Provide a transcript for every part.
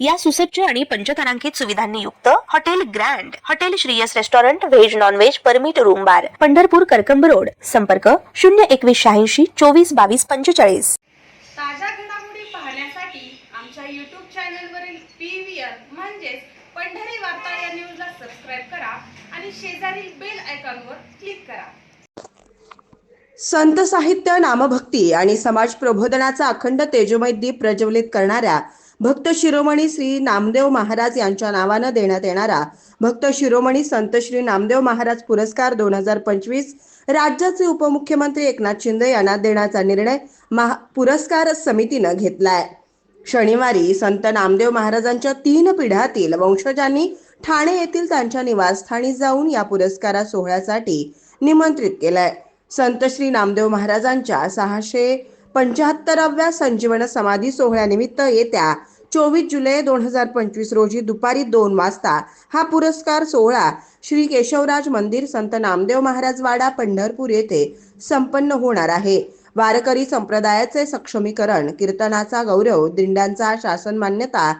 या सुसज्ज आणि पंचतारांकित सुविधांनी युक्त hotel grand hotel Shriyas restaurant veg non veg permit room bar Pandharpur Karkamb road. संपर्क शून्य एकवीस शहाऐंशी चोवीस बावीस पंचेचाळीस. ताज्या घडामोडी पाहण्यासाठी आमच्या यूट्यूब चॅनलवरील पी व्ही आर म्हणजेच पंढरी वार्ता या न्यूजला सबस्क्राईब करा आणि शेजारील बेल आयकॉनवर क्लिक करा. संत साहित्य नामभक्ती आणि समाज प्रबोधनाचा अखंड तेजोमय दीप प्रज्वलित करणाऱ्या भक्त शिरोमणी श्री नामदेव महाराज यांच्या नावानं देण्यात येणारा भक्त शिरोमणी संत श्री नामदेव महाराज पुरस्कार दोन हजार पंचवीस राज्याचे उपमुख्यमंत्री एकनाथ शिंदे यांना देण्याचा निर्णय महा पुरस्कार समितीनं घेतलाय. शनिवारी संत नामदेव महाराजांच्या तीन पिढ्यातील वंशजांनी ठाणे येथील त्यांच्या निवासस्थानी जाऊन या पुरस्कारा सोहळ्यासाठी निमंत्रित केलंय. संत श्री नामदेव महाराजांच्या सहाशे पंच्याहत्तराव्या संजीवन समाधी सोहळ्यानिमित्त येत्या चोवीस जुलै दोन हजार पंचवीस रोजी दुपारी दोन वाजता हा पुरस्कार सोहळा श्री केशवराज मंदिर संत नामदेव महाराज वाडा पंढरपूर येथे संपन्न होणार आहे. वारकरी संप्रदायाचे सक्षमीकरण कीर्तनाचा गौरव दिंड्यांचा शासन मान्यता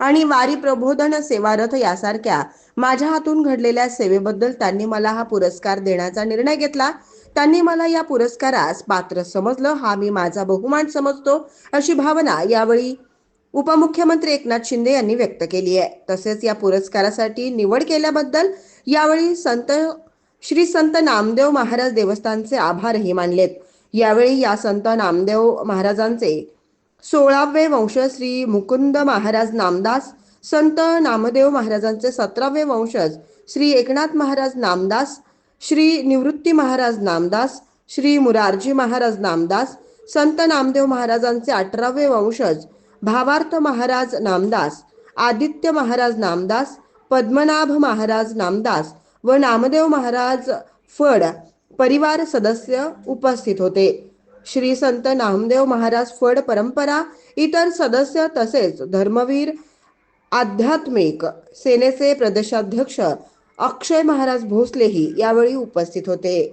आणि वारी प्रबोधन सेवारथ यासारख्या माझ्या हातून घडलेल्या सेवेबद्दल त्यांनी मला हा पुरस्कार देण्याचा निर्णय घेतला. त्यांनी मला या पुरस्कारास पात्र समजलं. हा मी माझा बहुमान समजतो अशी भावना यावेळी उपमुख्यमंत्री एकनाथ शिंदे यांनी व्यक्त केली आहे. तसेच या पुरस्कारासाठी निवड केल्याबद्दल यावेळी संत श्री संत नामदेव महाराज देवस्थानचे आभारही मानलेत. यावेळी या संत नामदेव महाराजांचे सोळावे वंश श्री मुकुंद महाराज नामदास संत नामदेव महाराजांचे सतरावे वंशज श्री एकनाथ महाराज नामदास श्री निवृत्ती महाराज नामदास श्री मुरारजी महाराज नामदास संत नामदेव महाराजांचे अठरावे वंशज भावार्थ महाराज नामदास आदित्य महाराज नामदास पद्मनाभ महाराज नामदास व नामदेव महाराज फड परिवार सदस्य उपस्थित होते. श्री संत नामदेव महाराज फड परंपरा इतर सदस्य तसेच धर्मवीर आध्यात्मिक सेनेचे प्रदेशाध्यक्ष अक्षय महाराज भोसलेही यावेळी उपस्थित होते.